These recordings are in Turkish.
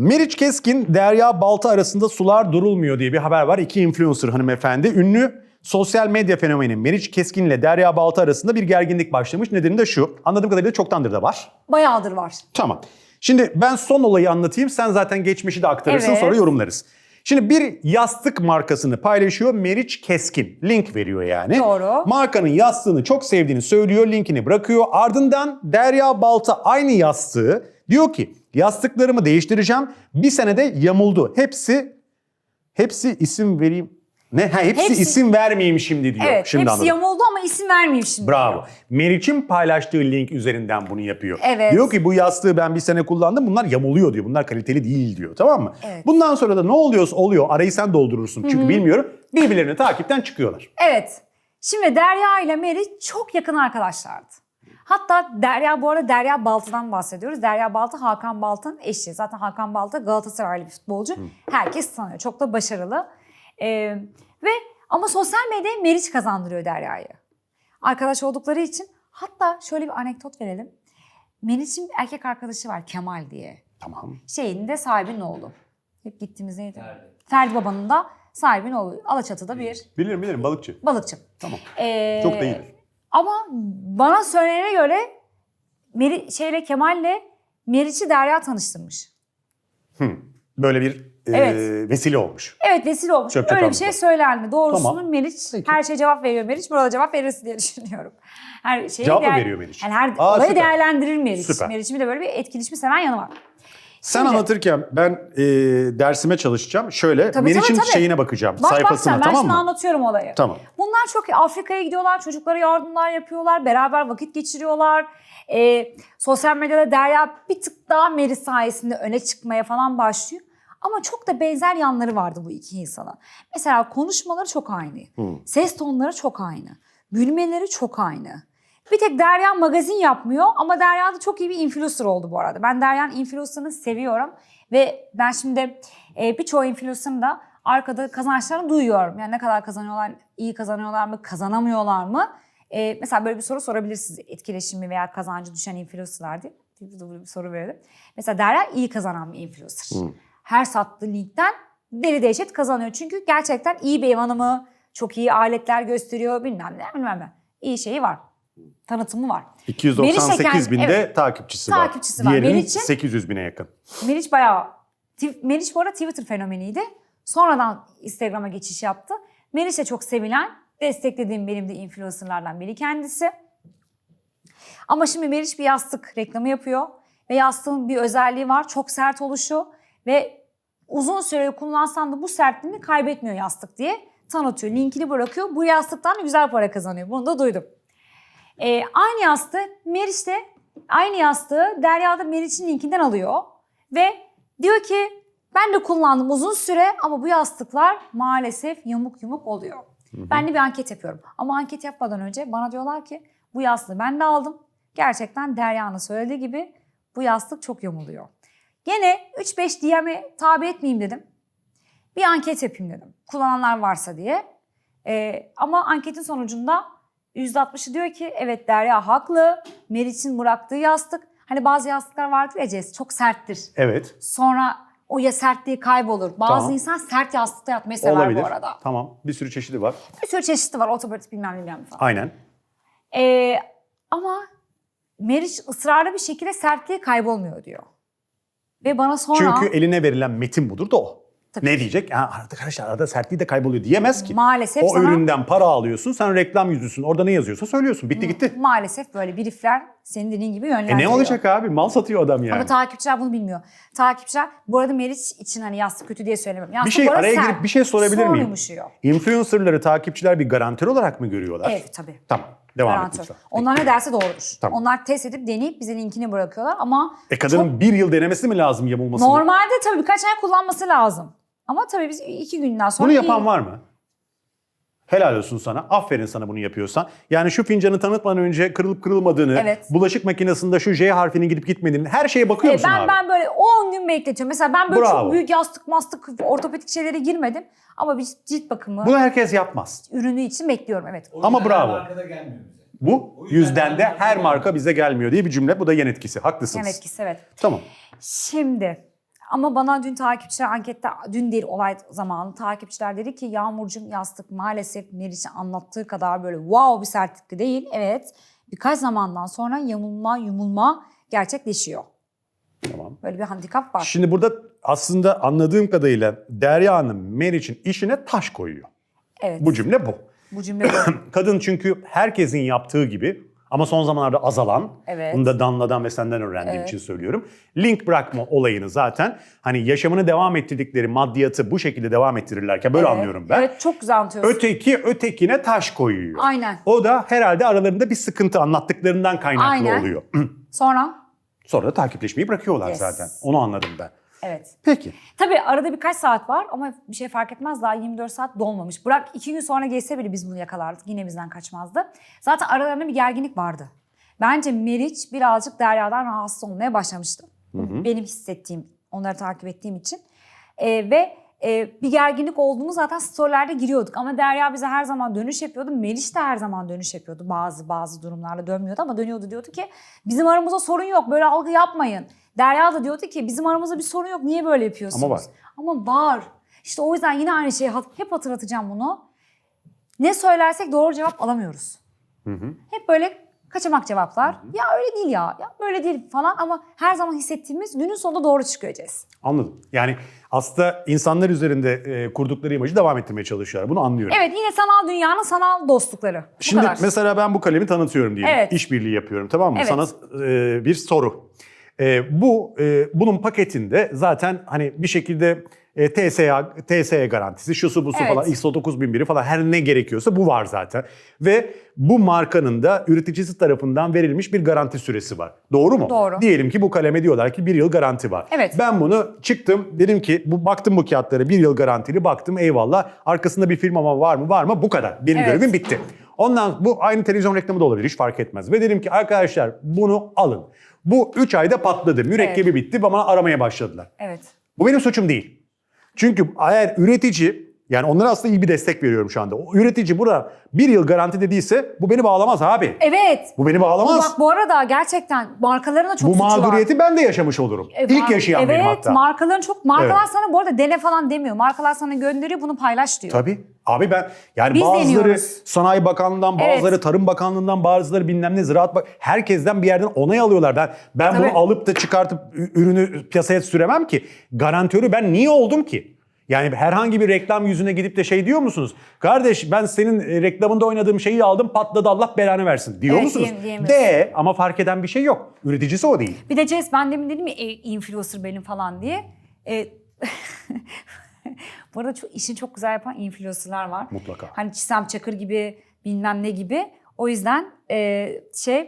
Meriç Keskin, Derya Balta arasında sular durulmuyor diye bir haber var. İki influencer hanımefendi. Ünlü sosyal medya fenomeni Meriç Keskin ile Derya Balta arasında bir gerginlik başlamış. Nedeni de şu. Anladığım kadarıyla çoktandır da var. Bayağıdır var. Tamam. Şimdi ben son olayı anlatayım. Sen zaten geçmişi de aktarırsın Evet. sonra yorumlarız. Şimdi bir yastık markasını paylaşıyor Meriç Keskin. Link veriyor yani. Doğru. Markanın yastığını çok sevdiğini söylüyor. Linkini bırakıyor. Ardından Derya Balta aynı yastığı diyor ki yastıklarımı değiştireceğim. Bir senede yamuldu. Hepsi hepsi isim vereyim. Ne? Ha, hepsi, Hepsi- isim vermeyeyim şimdi diyor. Evet şimdi hepsi anladım. yamuldu ama isim vermeyeyim şimdi. Bravo. Meriç'in paylaştığı link üzerinden bunu yapıyor. Evet. Diyor ki bu yastığı ben bir sene kullandım bunlar yamuluyor diyor. Bunlar kaliteli değil diyor tamam mı? Evet. Bundan sonra da ne oluyorsa oluyor arayı sen doldurursun çünkü bilmiyorum. Birbirlerini takipten çıkıyorlar. Evet. Şimdi Derya ile Meriç çok yakın arkadaşlardı. Hatta Derya bu arada Derya Baltı'dan bahsediyoruz. Derya Baltı Hakan Baltı'nın eşi. Zaten Hakan Baltı Galatasaraylı bir futbolcu. Herkes tanıyor. Çok da başarılı. Ee, ve ama sosyal medyaya Meriç kazandırıyor Derya'yı. Arkadaş oldukları için. Hatta şöyle bir anekdot verelim. Meriç'in bir erkek arkadaşı var Kemal diye. Tamam. Şeyin de sahibinin oğlu. Hep gittiğimiz neydi? Ferdi. Baba'nın da sahibinin oğlu. Alaçatı'da bir Bilirim bilirim balıkçı. balıkçı. Tamam. Ee, Çok da iyidir. Ama bana söylenene göre Meri, şeyle Kemal'le Meriç'i Derya tanıştırmış. Böyle bir e, Evet. vesile olmuş. Evet vesile olmuş. Çöpçü Öyle bir şey söylendi. Doğrusunu Tamam. Meriç Peki. her şeye cevap veriyor Meriç. Burada cevap verirsin diye düşünüyorum. Her şeyi Cevap mı değer- veriyor Meriç? Yani her Aa, olayı süper. değerlendirir Meriç. Süper. Meriç'in de böyle bir etkileşimi seven yanı var. Sen Şimdi- anlatırken ben e, dersime çalışacağım. Şöyle Tabii, Meriç'in tabii, tabii. şeyine bakacağım. Bak bak sayfasına sen ben tamam şimdi mı? anlatıyorum olayı. Tamam. Bunlar çok. Afrika'ya gidiyorlar, çocuklara yardımlar yapıyorlar, beraber vakit geçiriyorlar. Ee, sosyal medyada Derya bir tık daha Meriç sayesinde öne çıkmaya falan başlıyor. Ama çok da benzer yanları vardı bu iki insanın. Mesela konuşmaları çok aynı. Ses tonları çok aynı. Gülmeleri çok aynı. Bir tek Derya magazin yapmıyor ama Derya da çok iyi bir influencer oldu bu arada. Ben Derya'nın influencer'ını seviyorum ve ben şimdi e, birçok influencer'ın da arkada kazançlarını duyuyorum. Yani ne kadar kazanıyorlar, iyi kazanıyorlar mı, kazanamıyorlar mı? E, mesela böyle bir soru sorabilirsiniz. Etkileşimi veya kazancı düşen influencerlar diye. Bir bir soru verelim. Mesela Derya iyi kazanan bir influencer. Her sattığı linkten deli dehşet kazanıyor. Çünkü gerçekten iyi bir ev hanımı, çok iyi aletler gösteriyor bilmem ne bilmem ne. İyi şeyi var. Tanıtımı var. 298 Meriç'e binde kendi- takipçisi, var. Takipçisi var. Diğerinin Meriç'in- 800 bine yakın. Meriç bayağı... Meriç bu arada Twitter fenomeniydi. Sonradan Instagram'a geçiş yaptı. Meriç de çok sevilen, desteklediğim benim de influencerlardan biri kendisi. Ama şimdi Meriç bir yastık reklamı yapıyor. Ve yastığın bir özelliği var. Çok sert oluşu ve uzun süre kullansan da bu sertliğini kaybetmiyor yastık diye tanıtıyor. Linkini bırakıyor. Bu yastıktan güzel para kazanıyor. Bunu da duydum. Ee, aynı yastığı Meriç de aynı yastığı Derya'da Meriç'in linkinden alıyor. Ve diyor ki ben de kullandım uzun süre ama bu yastıklar maalesef yamuk yumuk oluyor. Ben de bir anket yapıyorum. Ama anket yapmadan önce bana diyorlar ki bu yastığı ben de aldım. Gerçekten Derya'nın söylediği gibi bu yastık çok yamuluyor. Gene 3-5 DM'e tabi etmeyeyim dedim. Bir anket yapayım dedim. Kullananlar varsa diye. Ee, ama anketin sonucunda %60'ı diyor ki evet Derya haklı. Meriç'in bıraktığı yastık. Hani bazı yastıklar vardır ya Cez çok serttir. Evet. Sonra o ya sertliği kaybolur. Bazı Tamam. insan sert yastıkta yatmayı sever Olabilir. bu arada. Tamam. Bir sürü çeşidi var. Bir sürü çeşidi var. Otomatik bilmem bilmem ne falan. Aynen. Ee, ama Meriç ısrarlı bir şekilde sertliği kaybolmuyor diyor. Ve bana sonra... Çünkü eline verilen metin budur da o. Tabii. Ne diyecek? Ya arkadaşlar arada sertliği de kayboluyor diyemez ki. Maalesef O sana- üründen para alıyorsun, sen reklam yüzüsün. Orada ne yazıyorsa söylüyorsun. Bitti gitti. maalesef böyle briefler senin dediğin gibi E yönlendiriyor. ne olacak abi? Mal satıyor adam yani. Ama takipçiler bunu bilmiyor. Takipçiler bu arada Meriç için hani yastık kötü diye söylemiyorum. Yastık Bir şey araya girip bir şey sorabilir miyim? yumuşuyor. Influencerları takipçiler bir garantör olarak mı görüyorlar? Evet tabii. Tamam. Devam et Garantör. lütfen. Onlar ne derse doğrudur. Tamam. Onlar test edip deneyip bize linkini bırakıyorlar ama E kadının bir yıl denemesi mi lazım yamulmasını? normalde tabii birkaç ay kullanması lazım. Ama tabii biz iki günden sonra... Bunu yapan iyi- var mı? Helal olsun sana. Aferin sana bunu yapıyorsan. Yani şu fincanı tanıtmadan önce kırılıp kırılmadığını, Evet. bulaşık makinesinde şu J harfinin gidip gitmediğini her şeye bakıyor E, musun ben abi? ben böyle 10 gün bekletiyorum. Mesela ben böyle Bravo. çok büyük yastık mastık ortopedik şeylere girmedim. Ama bir cilt bakımı Bunu herkes yapmaz. ürünü için bekliyorum evet. O Ama yüzden bravo. Arkada gelmiyor bize. Bu O yüzden yüzden de her marka bize gelmiyor diye bir cümle. Bu da yan etkisi. Haklısınız. Yan etkisi evet. Tamam. Şimdi Ama bana dün takipçiler ankette, dün değil olay zamanı takipçiler dedi ki Yağmurcuğum yastık maalesef Meriç'in anlattığı kadar böyle wow bir sertlikli değil. Evet birkaç zamandan sonra yamulma yumulma gerçekleşiyor. Tamam. Böyle bir handikap var. Şimdi burada aslında anladığım kadarıyla Derya Hanım Meriç'in işine taş koyuyor. Evet Bu cümle bu. bu cümle bu. Kadın çünkü herkesin yaptığı gibi ama son zamanlarda azalan, Evet. bunu da Danla'dan ve senden öğrendiğim Evet. için söylüyorum. Link bırakma olayını zaten hani yaşamını devam ettirdikleri maddiyatı bu şekilde devam ettirirlerken böyle Evet, anlıyorum ben. Evet çok güzel anlatıyorsun. Öteki ötekine taş koyuyor. Aynen. O da herhalde aralarında bir sıkıntı anlattıklarından kaynaklı Aynen. oluyor. Sonra Sonra da takipleşmeyi bırakıyorlar Yes. zaten. Onu anladım ben. Evet. Peki. Tabii arada birkaç saat var ama bir şey fark etmez daha 24 saat dolmamış. Bırak iki gün sonra geçse bile biz bunu yakalardık. Yine bizden kaçmazdı. Zaten aralarında bir gerginlik vardı. Bence Meriç birazcık Derya'dan rahatsız olmaya başlamıştı. Benim hissettiğim, onları takip ettiğim için. Ee, ve e, bir gerginlik olduğunu zaten storylerde giriyorduk. Ama Derya bize her zaman dönüş yapıyordu. Meriç de her zaman dönüş yapıyordu. Bazı bazı durumlarla dönmüyordu ama dönüyordu diyordu ki bizim aramızda sorun yok böyle algı yapmayın. Derya da diyordu ki bizim aramızda bir sorun yok niye böyle yapıyorsunuz? Ama var. Ama var. İşte o yüzden yine aynı şeyi hep hatırlatacağım bunu. Ne söylersek doğru cevap alamıyoruz. Hep böyle kaçamak cevaplar. Ya öyle değil ya, ya böyle değil falan ama her zaman hissettiğimiz günün sonunda doğru Cez. Anladım. Yani aslında insanlar üzerinde e, kurdukları imajı devam ettirmeye çalışıyorlar. Bunu anlıyorum. Evet yine sanal dünyanın sanal dostlukları. Bu Şimdi kadar. mesela ben bu kalemi tanıtıyorum diyelim. Evet. İşbirliği yapıyorum tamam mı? Evet. Sana e, bir soru. E, bu e, bunun paketinde zaten hani bir şekilde e, TSA, TSE garantisi, şusu busu Evet. falan, ISO 9001'i falan her ne gerekiyorsa bu var zaten. Ve bu markanın da üreticisi tarafından verilmiş bir garanti süresi var. Doğru mu? Doğru. Diyelim ki bu kaleme diyorlar ki bir yıl garanti var. Evet. Ben bunu çıktım dedim ki bu baktım bu kağıtlara bir yıl garantili baktım eyvallah. Arkasında bir firma var mı var mı bu kadar. Benim Evet. görevim bitti. Ondan bu aynı televizyon reklamı da olabilir hiç fark etmez. Ve dedim ki arkadaşlar bunu alın. Bu 3 ayda patladı. Mürekkebi bitti bana aramaya başladılar. Evet. Bu benim suçum değil. Çünkü eğer üretici yani onlara aslında iyi bir destek veriyorum şu anda. O üretici buna bir yıl garanti dediyse bu beni bağlamaz abi. Evet. Bu beni bağlamaz. Bak bu arada gerçekten markaların da çok bu suçu var. mağduriyeti ben de yaşamış olurum. E, İlk yaşayan evet, benim hatta. markaların çok markalar Evet. sana bu arada dene falan demiyor. Markalar sana gönderiyor bunu paylaş diyor. Tabii. Abi ben yani Biz bazıları deniyoruz. Sanayi Bakanlığından, Evet. bazıları Tarım Bakanlığından, bazıları bilmem ne Ziraat Bak herkesten bir yerden onay alıyorlar. Ben ben Tabii. bunu alıp da çıkartıp ürünü piyasaya süremem ki. Garantörü ben niye oldum ki? Yani herhangi bir reklam yüzüne gidip de şey diyor musunuz? Kardeş ben senin e, reklamında oynadığım şeyi aldım patladı Allah belanı versin diyor Evet, musunuz? diyem- diyemiyorsun. De ama fark eden bir şey yok. Üreticisi o değil. Bir de Cez ben demin dedim ya e, influencer benim falan diye. E, bu arada çok, işini çok güzel yapan influencerlar var. Mutlaka. Hani Çisem Çakır gibi bilmem ne gibi. O yüzden e, şey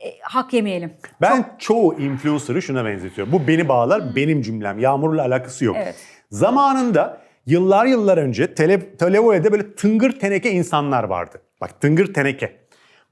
e, hak yemeyelim. Ben çoğu influencer'ı şuna benzetiyorum. Bu beni bağlar, benim cümlem. Yağmurla alakası yok. Evet. Zamanında yıllar yıllar önce tele, televole'de böyle tıngır teneke insanlar vardı. Bak tıngır teneke.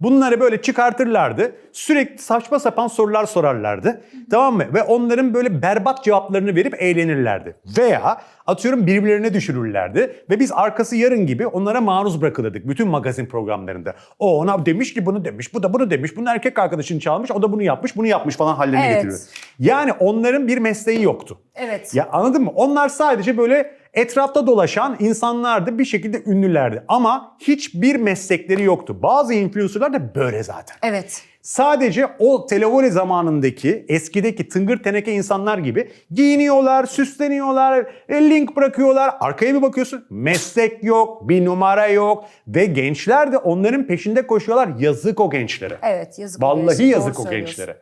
Bunları böyle çıkartırlardı. Sürekli saçma sapan sorular sorarlardı. Tamam mı? Ve onların böyle berbat cevaplarını verip eğlenirlerdi. Veya atıyorum birbirlerine düşürürlerdi. Ve biz arkası yarın gibi onlara maruz bırakılırdık. Bütün magazin programlarında. O ona demiş ki bunu demiş, bu da bunu demiş. Bunun erkek arkadaşını çalmış, o da bunu yapmış, bunu yapmış falan hallerine Evet. getiriyor. Yani onların bir mesleği yoktu. Evet. Ya anladın mı? Onlar sadece böyle etrafta dolaşan insanlardı, bir şekilde ünlülerdi. Ama hiçbir meslekleri yoktu. Bazı influencerlar da böyle zaten. Evet. Sadece o televole zamanındaki, eskideki tıngır teneke insanlar gibi giyiniyorlar, süsleniyorlar, e, link bırakıyorlar. Arkaya bir bakıyorsun meslek yok, bir numara yok ve gençler de onların peşinde koşuyorlar. Yazık o gençlere. Evet yazık. o Vallahi gençlere, yazık doğru o gençlere.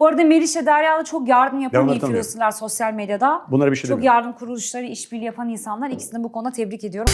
Bu arada Meliş'e Derya'da çok yardım yapan tanıyorum. influencerlar sosyal medyada. Bunlara bir şey Çok demiyorum. yardım kuruluşları, işbirliği yapan insanlar. İkisini bu konuda tebrik ediyorum.